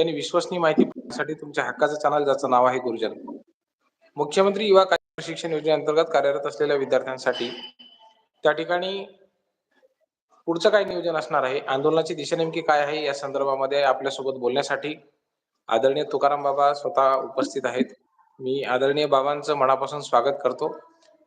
आणि विश्वसनीय माहिती साठी तुमच्या हक्काचं चॅनल ज्याचं नाव आहे गुरुजन. मुख्यमंत्री युवा कार्य प्रशिक्षण योजनेअंतर्गत कार्यरत असलेल्या विद्यार्थ्यांसाठी त्या ठिकाणी पुढचं काय नियोजन असणार आहे. आंदोलनाची दिशा नेमकी काय आहे या संदर्भामध्ये आपल्यासोबत बोलण्यासाठी आदरणीय तुकाराम बाबा स्वतः उपस्थित आहेत. मी आदरणीय बाबांचं मनापासून स्वागत करतो.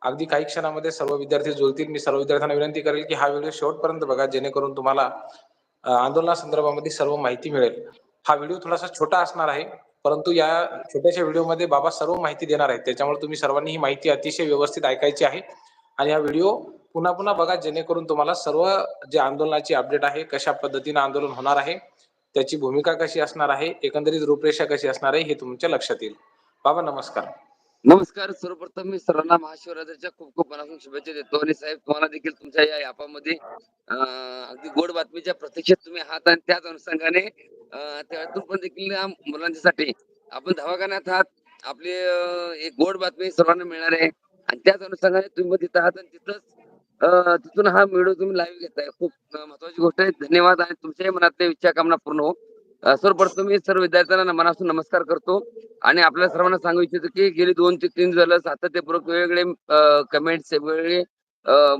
अगदी काही क्षणामध्ये सर्व विद्यार्थी जुळतील मी सर्व विद्यार्थ्यांना विनंती करेल की हा व्हिडिओ शेवटपर्यंत बघा जेणेकरून तुम्हाला आंदोलना आंदोलनासंदर्भामध्ये सर्व माहिती मिळेल. हा व्हिडिओ थोडासा छोटा असणार आहे. परंतु या छोट्याशा व्हिडिओमध्ये बाबा सर्व माहिती देणार आहेत. त्याच्यामुळे तुम्ही सर्वांनी ही माहिती अतिशय व्यवस्थित ऐकायची आहे. आणि हा व्हिडिओ पुन्हा पुन्हा बघा जेणेकरून तुम्हाला सर्व जे आंदोलनाची अपडेट आहे कशा पद्धतीने आंदोलन होणार आहे त्याची भूमिका कशी असणार आहे एकंदरीत रूपरेषा कशी असणार आहे हे तुमच्या लक्षात येईल. बाबा नमस्कार. नमस्कार. सर्वप्रथम मी सर्वांना महाशिवरात्रीच्या खूप खूप मनापासून शुभेच्छा देतो आणि साहेब तुम्हाला देखील तुमच्या या यापामध्ये अगदी गोड बातमीच्या प्रतीक्षेत तुम्ही आहात आणि त्याच अनुषंगाने त्यातून पण देखील मुलांच्यासाठी आपण दवाखान्यात आहात. आपली एक गोड बातमी सर्वांना मिळणार आहे. आणि त्याच अनुषंगाने तुम्ही तिथं आहात आणि तिथंच तिथून हा व्हिडिओ तुम्ही लाईव्ह घेताय. खूप महत्वाची गोष्ट आहे. धन्यवाद आणि तुमच्याही मनातल्या इच्छा कामना पूर्ण हो. सर्वप्रथम मी सर्व विद्यार्थ्यांना मनापासून नमस्कार करतो. आणि आपल्या सर्वांना सांगू इच्छितो की गेली दोन ते तीन झालं सातत्यपूर्वक वेगवेगळे कमेंट्स वेगवेगळे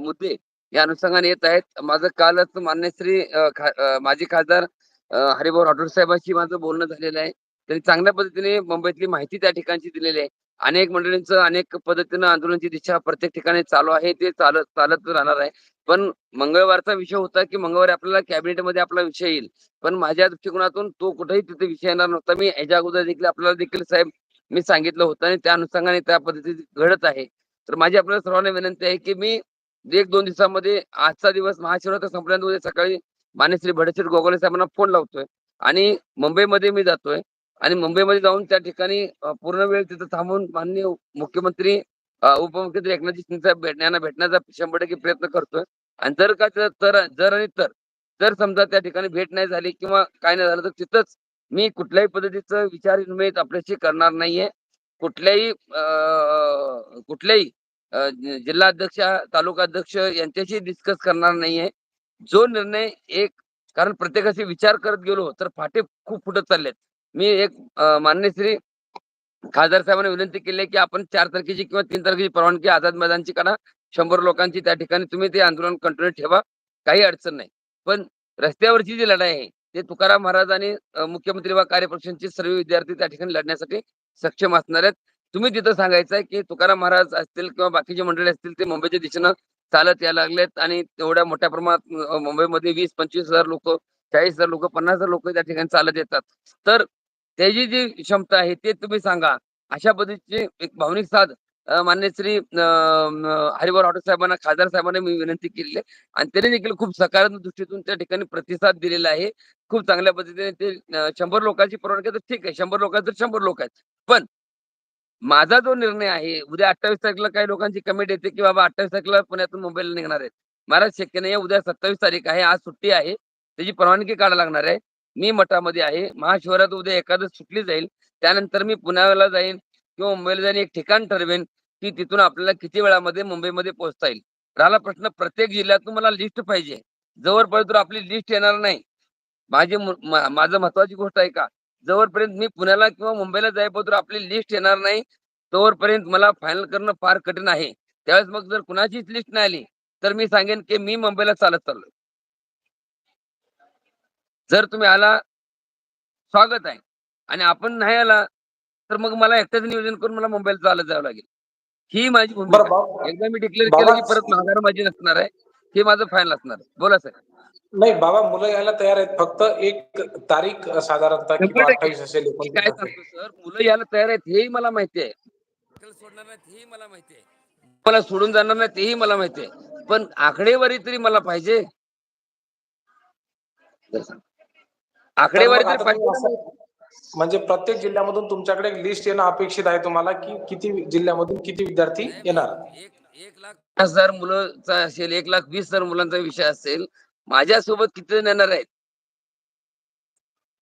मुद्दे या अनुषंगाने येत आहेत. माझं कालच मान्य श्री माजी खासदार हरिभाऊ राठोड साहेबांशी माझं बोलणं झालेलं आहे. त्यांनी चांगल्या पद्धतीने मुंबईतली माहिती त्या ठिकाणची दिलेली आहे. अनेक मंडळींचं अनेक पद्धतीनं आंदोलनाची दिशा प्रत्येक ठिकाणी चालू आहे. ते चालत चालत राहणार आहे. पण मंगळवारचा विषय होता की मंगळवारी आपल्याला कॅबिनेटमध्ये आपला विषय येईल. पण माझ्या दृष्टिकोनातून तो कुठेही तिथे विषय येणार नव्हता. मी याच्या अगोदर देखील आपल्याला देखील साहेब मी सांगितलं होतं आणि त्या अनुषंगाने त्या पद्धतीत घडत आहे. तर माझी आपल्याला सर्वांना विनंती आहे की मी एक दोन दिवसामध्ये आजचा दिवस महाशिवरात्र संपल्यानंतर उद्या सकाळी मानेश्री श्री भडश्री गोगोले साहेबांना फोन लावतोय आणि मुंबईमध्ये मी जातोय. आणि मुंबईमध्ये जाऊन त्या ठिकाणी पूर्ण वेळ तिथं थांबून माननीय मुख्यमंत्री उपमुख्यमंत्री एकनाथ शिंदे भेटण्याना भेट- यांना भेटण्याचा शंभर टक्के प्रयत्न करतोय. आणि जर का तर जर आणि तर जर समजा त्या ठिकाणी भेट नाही झाली किंवा काय नाही झालं तर तिथंच मी कुठल्याही पद्धतीचं विचार विनिमय आपल्याशी करणार नाहीये. कुठल्याही कुठल्याही जिल्हा अध्यक्ष तालुका अध्यक्ष यांच्याशी डिस्कस करणार नाहीये. जो निर्णय एक कारण प्रत्येकाशी विचार करत गेलो तर फाटे खूप फुटत चाललेत. मी एक मान्य श्री खासदार साहेबांना विनंती केली की आपण चार तारखेची किंवा तीन तारखेची परवानगी आझाद मैदानची करा शंभर लोकांची त्या ठिकाणी तुम्ही ते आंदोलन कंटिन्यू ठेवा. काही अडचण नाही. पण रस्त्यावरची जी लढाई आहे ते तुकाराम महाराज आणि मुख्यमंत्री वा कार्यपक्षांचे सर्व विद्यार्थी त्या ठिकाणी लढण्यासाठी सक्षम असणार आहेत. तुम्ही तिथं सांगायचं आहे की तुकाराम महाराज असतील किंवा बाकीचे मंडळी असतील ते मुंबईच्या दिशेनं चालत यायला लागलेत आणि तेवढ्या मोठ्या प्रमाणात मुंबईमध्ये वीस पंचवीस हजार लोक चाळीस हजार लोक पन्नास हजार लोक त्या ठिकाणी चालत येतात. तर त्याची जी क्षमता आहे ते तुम्ही सांगा. अशा पद्धतीची एक भावनिक साथ मान्य श्री हरिभाऊ राठोड साहेबांना खासदार साहेबांना मी विनंती केलेली आहे. आणि त्यांनी देखील खूप सकारात्मक दृष्टीतून त्या ठिकाणी प्रतिसाद दिलेला आहे. खूप चांगल्या पद्धतीने ते शंभर लोकांची परवानगी तर ठीक आहे शंभर लोक तर शंभर लोक आहेत. पण माझा जो निर्णय आहे उद्या अठ्ठावीस तारखेला काही लोकांची कमेंट येते की बाबा अठ्ठावीस तारखेला पुण्यातून मुंबईला निघणार आहेत. महाराज शक्य नाही उद्या सत्तावीस तारीख आहे आज सुट्टी आहे. त्याची परवानगी काढायला लागणार आहे. मी मठामध्ये आहे. महाशिवरात उद्या एखादं सुटली जाईल. त्यानंतर मी पुण्याला जाईन किंवा मुंबईला जाईन. एक ठिकाण ठरवेन की तिथून आपल्याला किती वेळामध्ये मुंबईमध्ये पोहोचता येईल. राहिला प्रश्न प्रत्येक जिल्ह्यातून मला लिस्ट पाहिजे. जवळपर्यंत आपली लिस्ट येणार नाही. माझी माझं महत्वाची गोष्ट आहे का? जवळपर्यंत मी पुण्याला किंवा मुंबईला जाईपर्यंत आपली लिस्ट येणार नाही. तोवरपर्यंत मला फायनल करणं फार कठीण आहे. त्यावेळेस मग जर कुणाचीच लिस्ट नाही आली तर मी सांगेन की मी मुंबईला चालत चाललोय. जर तुम्ही आला स्वागत आहे. आणि आपण नाही आला तर मग मला एकट्याच नियोजन करून मला मुंबईला चालत जावं लागेल. ही माझी भूमिका. एकदा मी डिक्लेअर केलं की परत माघार माझी नसणार आहे. हे माझं फायनल असणार आहे. बोला सर नाही बाबा मुलं यायला तयार आहेत. फक्त एक तारीख साधारणतः असेल काय सांगतो सर मुलं यायला तयार आहेत हेही मला माहिती आहे. सोडणार नाहीत हेही मला माहिती आहे. मला सोडून जाणार नाही तेही मला माहिती आहे. पण आकडेवारी तरी मला पाहिजे. आकडेवारी तर म्हणजे प्रत्येक जिल्ह्यामधून तुमच्याकडे एक लिस्ट येणं अपेक्षित आहे तुम्हाला की किती जिल्ह्यामधून किती विद्यार्थी येणार? एक एक लाख. पन्नास हजार मुलांचा असेल एक लाख वीस हजार मुलांचा विषय असेल माझ्यासोबत किती जण येणार आहेत?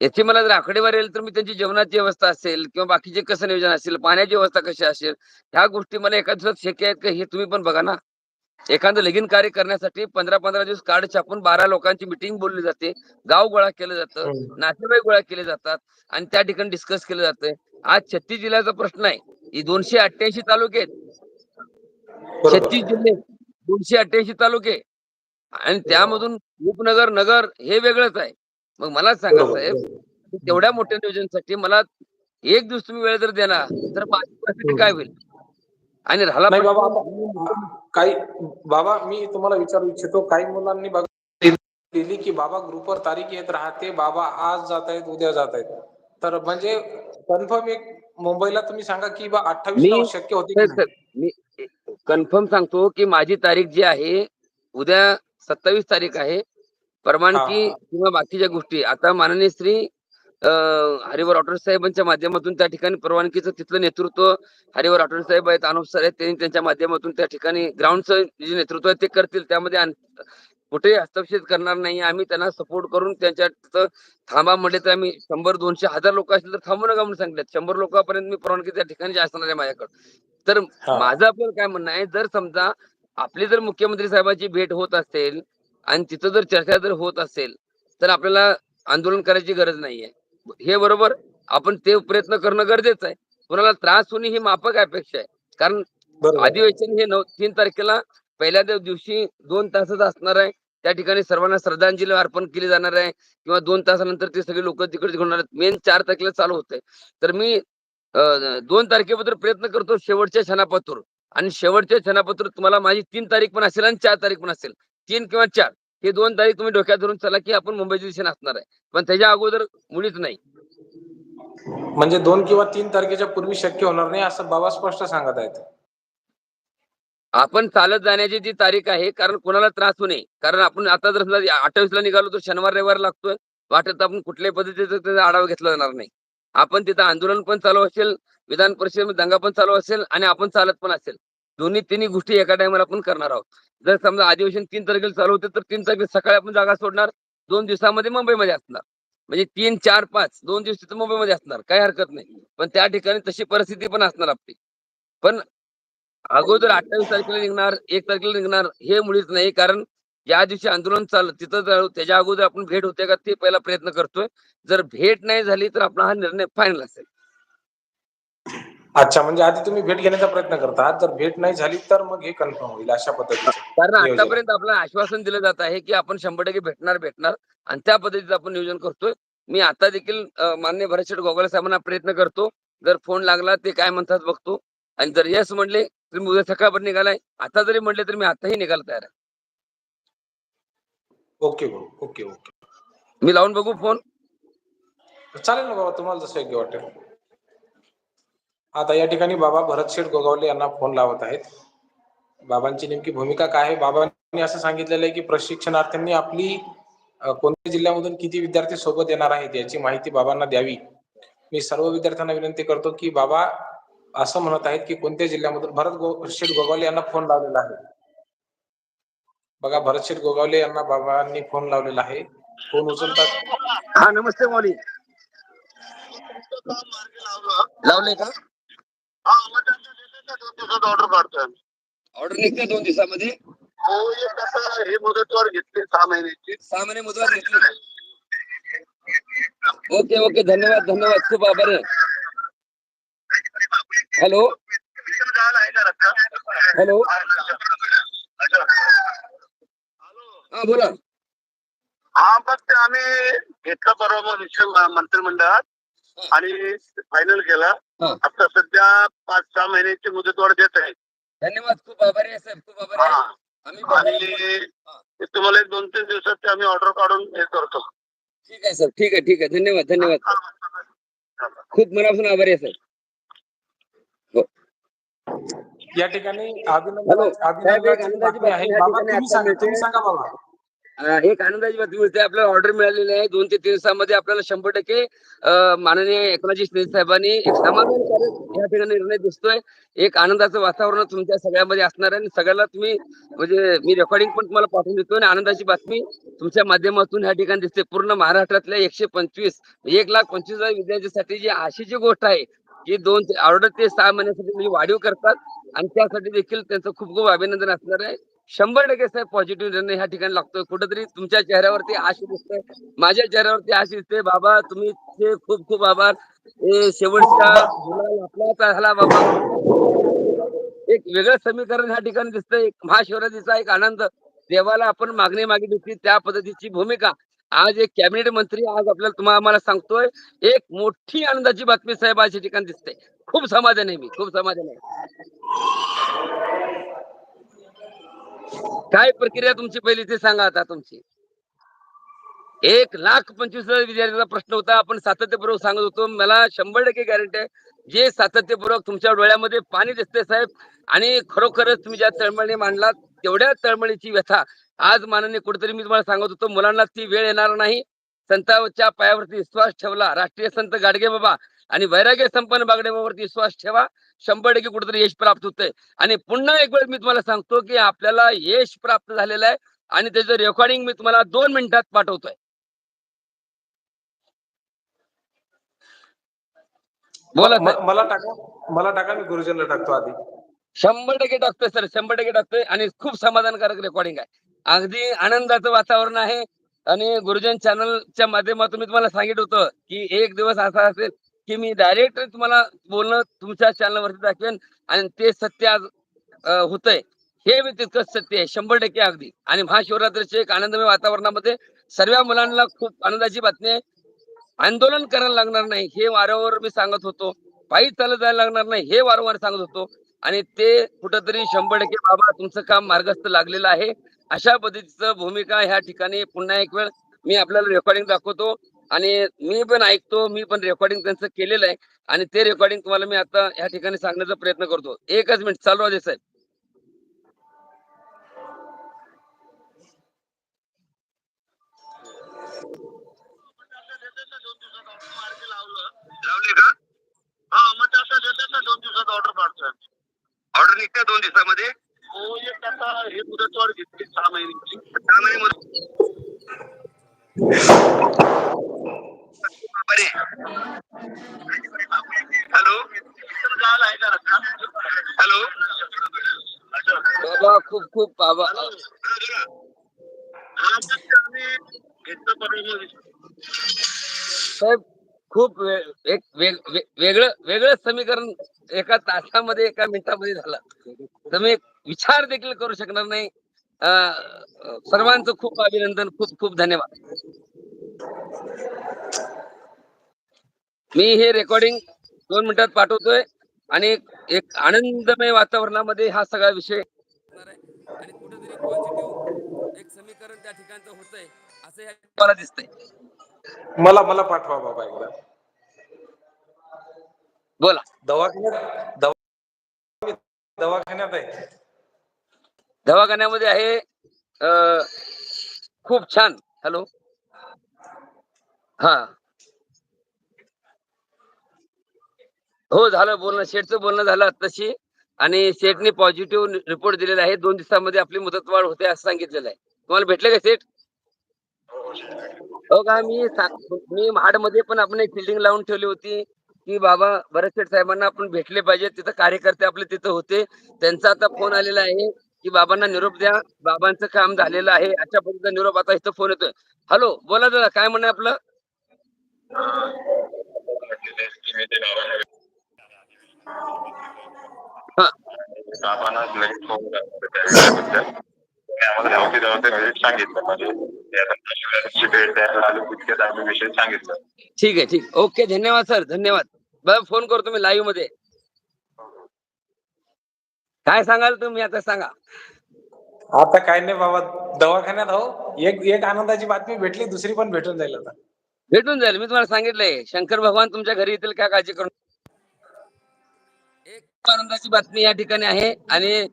याची मला जर आकडेवारी आली तर मी त्यांची जेवणाची व्यवस्था असेल किंवा बाकीचे कसं नियोजन असेल पाण्याची व्यवस्था कशी असेल ह्या गोष्टी मला एका दिवसात शक्य आहेत का हे तुम्ही पण बघा ना. एखादं लगीन कार्य करण्यासाठी पंधरा पंधरा दिवस कार्ड छापून बारा लोकांची मिटिंग बोलली जाते. गाव गोळा केलं जातं हम्म. नातेवाईक गोळा केले जातात आणि त्या ठिकाणी डिस्कस केलं जातंय. आज छत्तीस जिल्ह्याचा प्रश्न आहे. ही दोनशे अठ्ठ्याऐंशी तालुके आहेत. छत्तीस जिल्हे दोनशे अठ्ठ्याऐंशी तालुके. आणि त्यामधून उपनगर नगर हे वेगळंच आहे. मग मला सांगा साहेब तेवढ्या मोठ्या नियोजनासाठी मला एक दिवस तुम्ही वेळ जर देणार तर माझी परिस्थिती काय होईल? आणि राहिला नाही बाबा आता काही बाबा मी तुम्हाला विचारू इच्छितो काही मुलांनी बघ दिली की बाबा ग्रुपवर तारीख येत राहते बाबा आज जात आहेत उद्या जात आहेत तर म्हणजे कन्फर्म एक मुंबईला तुम्ही सांगा की बा अठ्ठावीस शक्य होते मी कन्फर्म सांगतो की माझी तारीख जी आहे उद्या सत्तावीस तारीख आहे. परवानगी. किंवा बाकीच्या गोष्टी. आता माननीय श्री हरिवर ऑटो साहेबांच्या माध्यमातून त्या ठिकाणी परवानगीचं तिथलं नेतृत्व हरिवर ऑटो साहेब आहेत अनुप सर आहेत त्यांनी त्यांच्या माध्यमातून त्या ठिकाणी ग्राउंडचं जे नेतृत्व आहे ते करतील. त्यामध्ये कुठेही हस्तक्षेप करणार नाही. आम्ही त्यांना सपोर्ट करून त्यांच्या थांबा म्हणले तर आम्ही शंभर दोनशे हजार लोक असतील तर थांबू नका म्हणून सांगितलं. शंभर लोकांपर्यंत मी परवानगी त्या ठिकाणी जी असणार आहे माझ्याकडे. तर. माझं आपल्याला काय म्हणणं आहे जर समजा आपली जर मुख्यमंत्री साहेबांची भेट होत असेल आणि तिथं जर चर्चा जर होत असेल तर आपल्याला आंदोलन करायची गरज नाहीये. हे बरोबर आपण ते प्रयत्न करणं गरजेचं आहे. कोणाला त्रास होणे ही माफक अपेक्षा आहे. कारण अधिवेशन हे नऊ तीन तारखेला पहिल्या दिव- दिवशी दोन तासाचं असणार आहे. त्या ठिकाणी सर्वांना श्रद्धांजली अर्पण केली जाणार आहे. किंवा दोन तासानंतर ते सगळे लोक तिकडे होणार आहेत. मेन चार तारखेला चालू होतंय. तर मी दोन तारखेबद्दल प्रयत्न करतो शेवटच्या क्षणापासून आणि शेवटच्या क्षणापासून तुम्हाला माझी तीन तारीख पण असेल आणि चार तारीख पण असेल. तीन किंवा चार. हे दोन तारीख तुम्ही डोक्यात धरून चला की आपण मुंबईच्या दिशेने असणार आहे. पण त्याच्या अगोदर मुळीच नाही. म्हणजे दोन किंवा तीन तारखेच्या पूर्वी शक्य होणार नाही असं बाबा स्पष्ट सांगत आहेत. आपण चालत जाण्याची जी तारीख आहे कारण कोणाला त्रास होऊ नये. कारण आपण आता जर अठ्ठावीस ला निघालो तर शनिवार रविवार लागतोय. वाटत आपण कुठल्याही पद्धतीचा त्याचा आढावा घेतला जाणार नाही. आपण तिथं आंदोलन पण चालू असेल विधान परिषद दंगा पण चालू असेल आणि आपण चालत पण असेल. दोन्ही तिन्ही गोष्टी एका टायमाला आपण करणार आहोत. जर समजा अधिवेशन तीन तारखेला चालू होते तर तीन तारखेला सकाळी आपण जागा सोडणार दोन दिवसामध्ये मुंबईमध्ये असणार. म्हणजे तीन चार पाच दोन दिवस तिथं मुंबईमध्ये असणार. काही हरकत नाही. पण त्या ठिकाणी तशी परिस्थिती पण असणार आपली. पण अगोदर अठ्ठावीस तारखेला निघणार एक तारखेला निघणार हे मुळीच नाही. कारण ज्या दिवशी आंदोलन चाललं तिथं त्याच्या अगोदर आपण भेट होते का ते पहिला प्रयत्न करतोय. जर भेट नाही झाली तर आपला हा निर्णय फायनल असेल. अच्छा म्हणजे आधी तुम्ही भेट घेण्याचा प्रयत्न करता. जर भेट नाही झाली तर मग हे कन्फर्म होईल अशा पद्धतीचं. कारण नियोजन. आतापर्यंत आपल्याला आश्वासन दिलं जात आहे की आपण शंभर टक्के भेटणार भेटणार. आणि त्या पद्धतीचं आपण नियोजन करतोय. मी आता देखील अं, मान्य भरतशेठ गोगाळे साहेबांना प्रयत्न करतो. जर फोन लागला ते काय म्हणतात बघतो. आणि जर यस म्हणले तर मी उद्या सकाळपर्यंत निघालाय. आता जरी म्हणले तर मी आताही निघायला तयार आहे. ओके भाऊ ओके ओके. मी लावून बघू फोन. चालेल ना बाबा तुम्हाला जसं योग्य वाटेल. आता या ठिकाणी बाबा भरत शेठ गोगावले यांना फोन लावत आहेत. बाबांची नेमकी भूमिका काय आहे? बाबांनी असं सांगितलेलं आहे की प्रशिक्षणार्थ्यांनी आपली कोणत्या जिल्ह्यामधून किती विद्यार्थी सोबत येणार आहेत याची माहिती बाबांना द्यावी. मी सर्व विद्यार्थ्यांना विनंती करतो की बाबा असं म्हणत आहेत की कोणत्या जिल्ह्यामधून भरत गो शेठ गोगावले यांना फोन लावलेला आहे. बघा भरत शेठ गोगावले यांना बाबांनी फोन लावलेला आहे. फोन उचलतात. हा नमस्ते मौली. लावले का? ऑर्डर काढतोय ऑर्डर निघते दोन दिवसामध्ये? हो हे कसं हे मुदतवार घेतली सहा महिन्याची. सहा महिने मुदत घेतली. ओके ओके धन्यवाद धन्यवाद खूप आभार आहे. हॅलो हॅलो हा बोला. हा मग ते आम्ही घेतलं परवा मग विषय मंत्रिमंडळात आणि फायनल केला. हा. आता सध्या पाच सहा महिन्याची मुदतवाढ देत आहे. धन्यवाद खूप आभारी आहे साहेब खूप आभारी हा. आहे आम्ही आणि तुम्हाला एक दोन तीन दिवसात ते आम्ही ऑर्डर काढून हे करतो. ठीक आहे सर ठीक आहे ठीक आहे. धन्यवाद धन्यवाद. खूप मनापासून आभारी आहे सर या ठिकाणी हॅलो. अभिनंदन साहेब, एक अभिनंदनाची अंदाजी बातमी आहे. बाबा तुम्ही सांगा तुम्ही. सांगा बाबा. एक आनंदाची बातमी मिळते आपल्याला ऑर्डर मिळालेली आहे. दोन ते तीन दिवसामध्ये आपल्याला शंभर टक्के माननीय एकनाथजी शिंदे साहेबांनी एक समाधानकारक या ठिकाणी निर्णय दिसतोय. एक आनंदाचं वातावरण तुमच्या सगळ्यामध्ये असणार आहे. आणि सगळ्याला तुम्ही म्हणजे मी रेकॉर्डिंग पण तुम्हाला पाठवून देतो आणि आनंदाची बातमी तुमच्या माध्यमातून ह्या ठिकाणी दिसते. पूर्ण महाराष्ट्रातल्या एकशे पंचवीस म्हणजे एक लाख पंचवीस हजार विद्यार्थ्यांसाठी जी आशेची गोष्ट आहे की दोन ऑर्डर ते सहा महिन्यासाठी म्हणजे वाढीव करतात. आणि त्यासाठी देखील त्यांचं खूप खूप अभिनंदन असणार आहे. शंभर टक्के साहेब पॉझिटिव्ह निर्णय ह्या ठिकाणी लागतोय. कुठेतरी तुमच्या चेहऱ्यावरती आशी दिसते. माझ्या चेहऱ्यावरती आशी दिसते. बाबा तुम्ही ते खूप खूप आभार. शेवटचा शेवटच्या झाला बाबा. एक वेगळं समीकरण ह्या ठिकाणी दिसतंय. महाशिवरात्रीचा एक आनंद. देवाला आपण मागणी मागितली होती त्या पद्धतीची भूमिका. आज एक कॅबिनेट मंत्री आज आपल्याला तुम्हाला आम्हाला सांगतोय एक मोठी आनंदाची बातमी साहेब आज या ठिकाणी दिसते. खूप समाधान आहे मी. खूप समाधान आहे. काय प्रक्रिया तुमची पहिली ते सांगा आता तुमची. एक लाख पंचवीस हजार विद्यार्थ्यांचा प्रश्न होता. आपण सातत्यपूर्वक सांगत होतो. मला शंभर टक्के गॅरंटी आहे. जे सातत्यपूर्वक तुमच्या डोळ्यामध्ये पाणी दिसते साहेब आणि खरोखरच तुम्ही ज्या तळमळीने मांडलात तेवढ्या तळमळीची व्यथा आज माननीय कुठेतरी मी तुम्हाला सांगत होतो. मुलांना ती वेळ येणार नाही. संतांच्या पायावरती विश्वास ठेवला. राष्ट्रीय संत गाडगे बाबा आणि वैराग्य संपन्न बागडे बाबावरती विश्वास ठेवा. शंभर टक्के कुठेतरी यश प्राप्त होतंय. आणि पुन्हा एक वेळ मी तुम्हाला सांगतो की आपल्याला यश प्राप्त झालेलं आहे आणि त्याचं रेकॉर्डिंग मी तुम्हाला दोन मिनिटात पाठवतोय. बोला. मला टाका मला टाका मी गुरुजनला टाकतो आधी. शंभर टक्के टाकतोय सर शंभर टक्के टाकतोय आणि खूप समाधानकारक रेकॉर्डिंग आहे. अगदी आनंदाचं वातावरण आहे आणि गुरुजन चॅनलच्या माध्यमातून मी तुम्हाला सांगितलं होतं की एक दिवस असा असेल की मी डायरेक्ट तुम्हाला बोलणं तुमच्या चॅनलवरती दाखवेन आणि ते सत्य आज होतंय. हे मी तितकंच सत्य आहे शंभर टक्के अगदी. आणि महाशिवरात्रीचे एक आनंदमय वातावरणामध्ये सर्व मुलांना खूप आनंदाची बातमी आहे. आंदोलन करायला लागणार नाही हे वारंवार मी सांगत होतो. पायी चालत जायला लागणार नाही हे वारंवार सांगत होतो. आणि ते कुठंतरी शंभर टक्के बाबा तुमचं काम मार्गस्थ लागलेलं आहे. अशा पद्धतीचं भूमिका ह्या ठिकाणी पुन्हा एक वेळ मी आपल्याला रेकॉर्डिंग दाखवतो. आणि मी पण ऐकतो मी पण रेकॉर्डिंग त्यांचं केलेलं आहे. आणि ते रेकॉर्डिंग तुम्हाला मी आता ह्या ठिकाणी सांगण्याचा प्रयत्न करतो. एकच मिनिट चालू राहू दे साहेब. लावले का? हा मग तसं देतात ना दोन दिवसात ऑर्डर ऑर्डर निघते दोन दिवसामध्ये? हो एक आता हे मुदतवाढ घेतली सहा महिन्याची. सहा महिने मुदत बरे हॅलो हॅलो बाबा खूप खूप बाबा. साहेब खूप एक वेगळं वेगळं समीकरण एका तासामध्ये एका मिनिटामध्ये झालं. तुम्ही विचार देखील करू शकणार नाही. सर्वांचं खूप अभिनंदन खूप खूप धन्यवाद. मी हे रेकॉर्डिंग दोन मिनिटात पाठवतोय आणि एक- आनंदमय वातावरणामध्ये हा सगळा विषय आणि कुठेतरी पॉझिटिव्ह एक समीकरण त्या ठिकाणचं होतंय असं मला दिसतंय. मला मला पाठवा बाबा एकदा. बोला. दवाखान्यात दवा दवाखान्यात आहे. दवाखान्यामध्ये आहे खूप छान. हॅलो? हा. हो झालं बोलणं. शेठचं बोलणं झालं आत्ताशी आणि शेठने पॉझिटिव्ह रिपोर्ट दिलेला आहे. दोन दिवसामध्ये आपली मुदतवाढ होते असं सांगितलेलं आहे. तुम्हाला भेटलं का शेठ? हो का? मी मी महाडमध्ये पण आपण एक फिल्डिंग लावून ठेवली होती की बाबा भरत शेठ साहेबांना आपण भेटले पाहिजे. तिथं कार्यकर्ते आपले तिथं होते. त्यांचा आता फोन आलेला आहे. की बाबांना निरोप द्या. बाबांचं काम झालेलं आहे. अशा पद्धतीचा निरोप आता इथं फोन येतोय. हॅलो बोला दादा काय म्हणणं आपलं? ठीक आहे ठीक. ओके धन्यवाद सर. धन्यवाद. बरं फोन करतो मी लाईव्हमध्ये. काय सांगाल तुम्ही आता सांगा. आता काय नाही बाबा दवाखान्यात हो एक एक आनंदाची बातमी भेटली दुसरी पण भेटून जाईल आता. भेटून जाईल मी तुम्हाला सांगितलंय. शंकर भगवान तुमच्या घरी येतील काय काळजी करू एक आनंदाची बातमी या ठिकाणी आहे आणि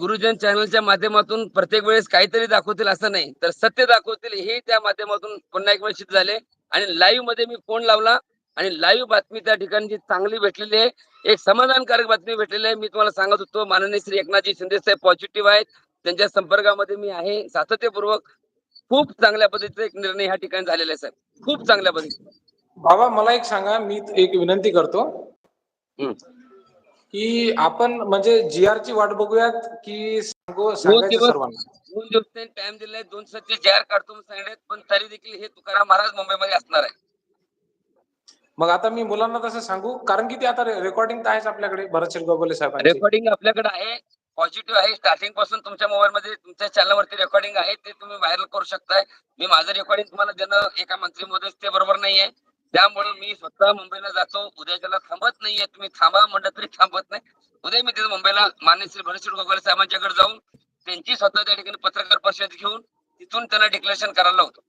गुरुजन चॅनलच्या माध्यमातून प्रत्येक वेळेस काहीतरी दाखवतील असं नाही. तर सत्य दाखवतील हे त्या माध्यमातून पुन्हा एक वेळ सिद्ध झाले. आणि लाईव्हमध्ये मी फोन लावला आणि लाईव्ह बातमी त्या ठिकाणी जी चांगली भेटलेली आहे एक समाधानकारक बातमी भेटलेली आहे. मी तुम्हाला सांगत होतो माननीय श्री एकनाथजी शिंदे साहेब पॉझिटिव्ह आहेत. त्यांच्या संपर्कामध्ये मी आहे. सातत्यपूर्वक खूप चांगल्या पद्धतीचा एक निर्णय ह्या ठिकाणी झालेला आहे साहेब. खूप चांगल्या पद्धतीने बाबा मला एक सांगा. मी एक विनंती करतो. की आपण म्हणजे जी आर ची वाट बघूयात की सांगू सांगायचं सर्वांना. दोन दिवस टाइम दिलाय. दोन दिवसाचे जाहीर काढतो म्हणून सांगितले पण तरी देखील हे तुकाराम महाराज मुंबईमध्ये असणार आहे. मग आता मी मुलांना तसं सांगू कारण की ते आता रेकॉर्डिंग तर आहेच आपल्याकडे भरत गोगोले साहेबांचे. रेकॉर्डिंग आपल्याकडे आहे पॉझिटिव्ह आहे. स्टार्टिंगपासून तुमच्या मोबाईल मध्ये तुमच्या चॅनल वरती रेकॉर्डिंग आहे ते तुम्ही व्हायरल करू शकताय. मी माझं रेकॉर्डिंग तुम्हाला देणं एका मंत्री मध्ये ते बरोबर नाहीये. त्यामुळे मी स्वतः मुंबईला जातो. उद्याच्याला थांबत नाहीये तुम्ही थांबा म्हणलं तरी थांबत नाही. उद्या मी तिथे मुंबईला मान्य श्री भरत गोगोले साहेबांच्याकडे जाऊन त्यांची स्वतः त्या ठिकाणी पत्रकार परिषद घेऊन तिथून त्यांना डिक्लेरेशन करायला होतो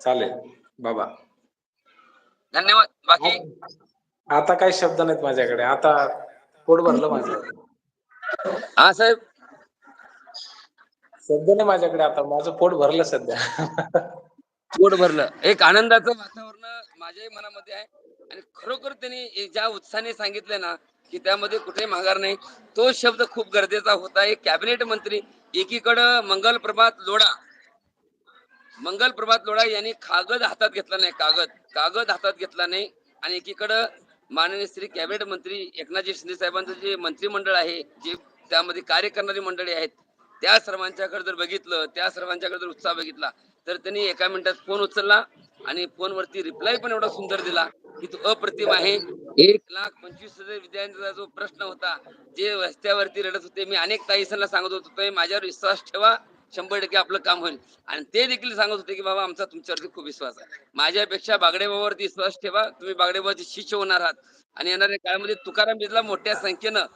चालेल. बाबा. धन्यवाद. बाकी? आता काही शब्द नाहीत माझ्याकडे. आता पोट भरलं माझं हा साहेब. शब्द नाही माझ्याकडे आता. माझं पोट भरलं सध्या. पोट भरलं. एक आनंदाचं वातावरण माझ्याही मनामध्ये आहे. आणि खरोखर त्यांनी ज्या उत्साहाने सांगितले ना की त्यामध्ये कुठेही माघार नाही तो शब्द खूप गरजेचा होता. एक कॅबिनेट मंत्री एकीकडं मंगल प्रभात लोढा. मंगल प्रभात लोढा यांनी कागद हातात घेतला नाही कागद कागद हातात घेतला नाही. आणि एकीकडं माननीय श्री कॅबिनेट मंत्री एकनाथजी शिंदे साहेबांचं जे मंत्रिमंडळ आहे जे त्यामध्ये कार्य करणारी मंडळी आहेत त्या सर्वांच्याकडे जर बघितलं त्या सर्वांच्याकडे जर उत्साह बघितला तर त्यांनी एका मिनिटात फोन उचलला आणि फोनवरती रिप्लाय पण एवढा सुंदर दिला की तो अप्रतिम आहे. एक लाख पंचवीस हजार विद्यार्थ्यांचा जो प्रश्न होता जे रस्त्यावरती रडत होते मी अनेक ताईसांना सांगत होतो माझ्यावर विश्वास ठेवा शंभर टक्के आपलं काम होईल. आणि ते देखील सांगत होते की बाबा आमचा तुमच्यावरती खूप विश्वास आहे. माझ्यापेक्षा बागडेबाबावरती विश्वास ठेवा. तुम्ही बागडेबाबाचे शिष्य होणार आहात. आणि येणाऱ्या काळामध्ये तुकाराम बीजला मोठ्या संख्येनं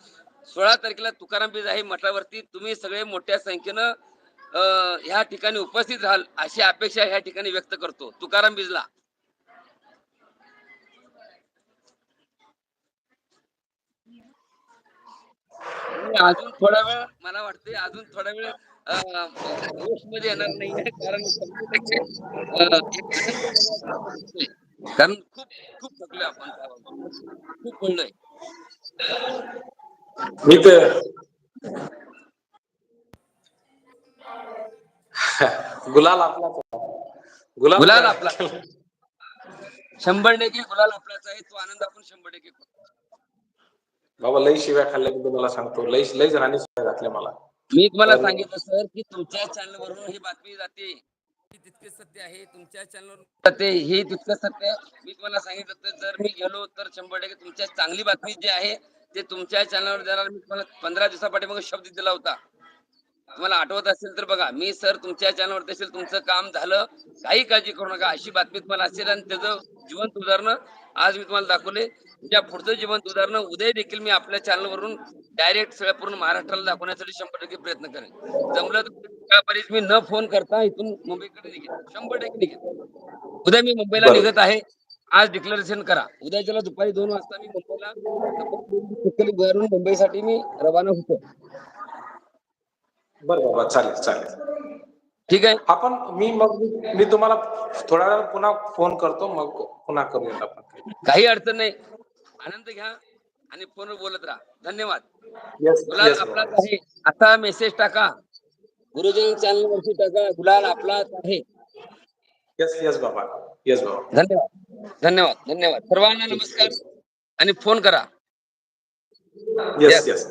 सोळा तारखेला तुकाराम बीज आहे मठावरती तुम्ही सगळे मोठ्या संख्येनं ह्या ठिकाणी उपस्थित राहाल अशी अपेक्षा ह्या ठिकाणी व्यक्त करतो. तुकाराम बीजला अजून थोडा वेळ मला वाटते अजून थोडा वेळ मध्ये येणार नाही कारण. कारण खूप खूप थकलोय आपण. खूप बोललोय मी तर गुलाल आपला गुलाल गुलाल आपला. शंभर टक्के गुलाल आपलाच आहे तो आनंद आपण शंभर टक्के. बाबा लई शिव्या खाल्ल्या मी तुम्हाला सांगतो लई लई जणांनी शिव्या घातल्या मला मी तुम्हाला बरोबर. सांगितलं सर की तुमच्या चॅनल वरून ही बातमी जाते. ही तितके सत्य आहे तुमच्या चॅनल जाते हे तितकं सत्य. मी तुम्हाला सांगितलं तर जर मी गेलो तर शंभर टक्के तुमच्या चांगली बातमी जी आहे ते तुमच्या चॅनलवर देणार मी तुम्हाला पंधरा दिवसापाठी शब्द दिला होता. तुम्हाला आठवत असेल तर बघा मी सर तुमच्या चॅनलवरती असेल तुमचं काम झालं. काही काळजी करू नका. अशी बातमी तुम्हाला असेल आणि त्याचं जिवंत उदाहरणं आज मी तुम्हाला दाखवले त्या पुढचं जिवंत उदाहरणं उद्या देखील मी आपल्या चॅनलवरून डायरेक्ट सगळ्या पूर्ण महाराष्ट्राला दाखवण्यासाठी शंभर टक्के प्रयत्न करेन. जमलं तर मी न फोन करता इथून मुंबईकडे निघेन. शंभर टक्के निघेन. उद्या मी मुंबईला. निघत आहे. आज डिक्लेरेशन करा. उद्याच्याला दुपारी दोन वाजता मी मुंबईला मुंबईसाठी मी रवाना होतो. बरं बाबा चालेल चालेल. ठीक आहे. आपण मी मग मी- तुम्हाला थोड्या वेळात पुन्हा फोन करतो मग पुन्हा करूया आपण. काही अडचण नाही. आनंद घ्या आणि फोनवर बोलत राहा. धन्यवाद. आपलाच आहे. आता मेसेज टाका. गुरुजी चॅनल वरती टाका. गुलाल आपलाच आहे. येस येस बाबा. येस बाबा. धन्यवाद. धन्यवाद. धन्यवाद. सर्वांना नमस्कार आणि फोन करा. Yes yes